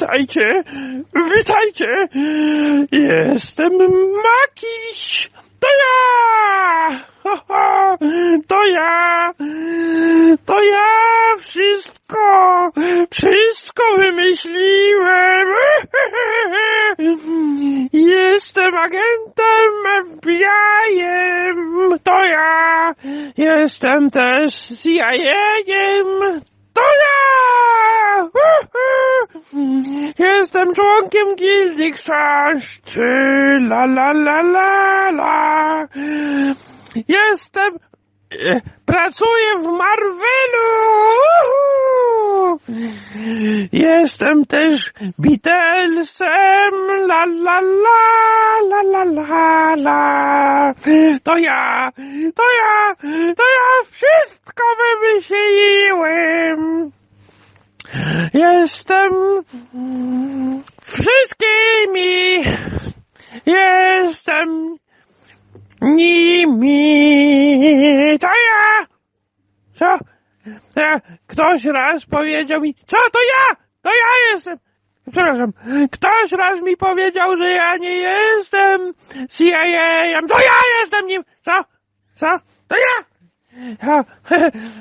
Witajcie, witajcie. Jestem Makiś. To ja! To ja! To ja wszystko, wszystko wymyśliłem. Jestem agentem FBI-em. To ja! Jestem też CIA-em. To ja! Jestem członkiem gildii chrzaszczy. La la la la la. Jestem... e, Pracuję w Marvelu. Jestem też Beatlesem. La la la la la la la. To ja, to ja, to ja wszystko wymyśliłem. Jestem wszystkimi. Jestem nimi. To ja. Co? E, Ktoś raz powiedział mi, co to ja? To ja jestem. Przepraszam, ktoś raz mi powiedział, że ja nie jestem CIA-em. To ja jestem nim. Co? Co? To ja. A,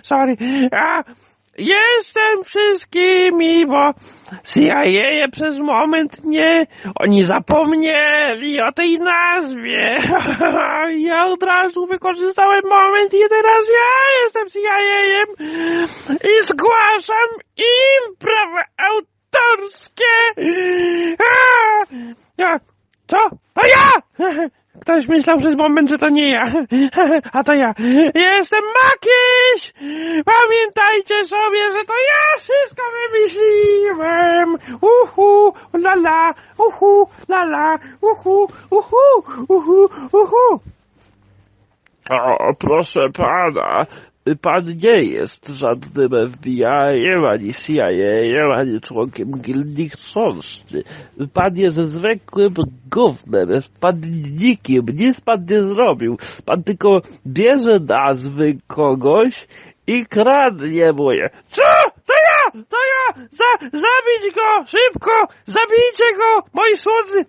sorry. Jestem wszystkimi, bo CIA przez moment nie, oni zapomnieli o tej nazwie. Ja od razu wykorzystałem moment i teraz ja jestem CIA-em i zgłaszam im prawa autorskie. A, a, co? To ja! Ktoś myślał przez moment, że to nie ja. A to ja. Jestem Makiś! Pamiętajcie sobie, że to ja wszystko wymyśliłem! Uhu, la la, uhu, la la, uhu, uhu, uhu, uhu. O, proszę pana, pan nie jest żadnym FBI-em, ani CIA-em, ani członkiem gildii chrząszczy. Pan jest zwykłym gównem, jest pan nikim, nic pan nie zrobił. Pan tylko bierze nazwy kogoś i kradnie mu je. Co? To ja! To ja! Za, zabić go! Szybko! Zabijcie go! Moi słodzy!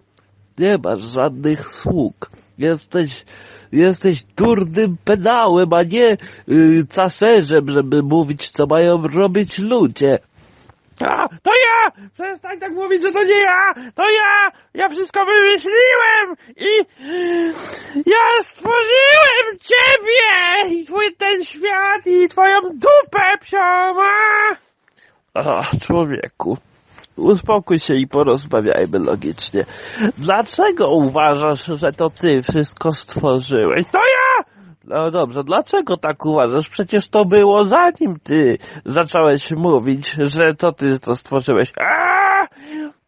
Nie masz żadnych sług. Jesteś, jesteś durnym pedałem, a nie y, caserzem, żeby mówić, co mają robić ludzie. A, to ja! Przestań tak mówić, że to nie ja! To ja! Ja wszystko wymyśliłem! I ja stworzyłem ciebie! I twój ten świat i twoją dupę psioma! A, człowieku, uspokój się i porozmawiajmy logicznie. Dlaczego uważasz, że to ty wszystko stworzyłeś? To ja! No dobrze, dlaczego tak uważasz? Przecież to było zanim ty zacząłeś mówić, że to ty to stworzyłeś. A,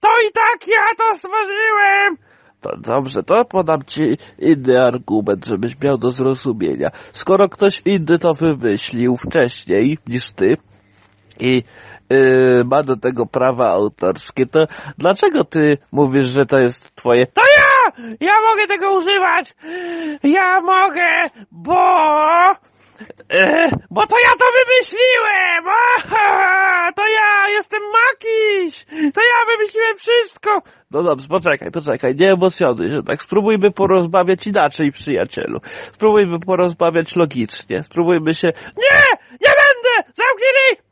to i tak ja to stworzyłem! To dobrze, to podam ci inny argument, żebyś miał do zrozumienia. Skoro ktoś inny to wymyślił wcześniej niż ty i yy, ma do tego prawa autorskie, to dlaczego ty mówisz, że to jest twoje? To ja! Ja mogę tego używać! Ja mogę, bo... E, bo to ja to wymyśliłem! To ja jestem Makiś! To ja wymyśliłem wszystko! No dobrze, poczekaj, poczekaj, nie emocjonuj się tak. Spróbujmy porozmawiać inaczej, przyjacielu. Spróbujmy porozmawiać logicznie. Spróbujmy się... Nie! Nie będę! Zamknij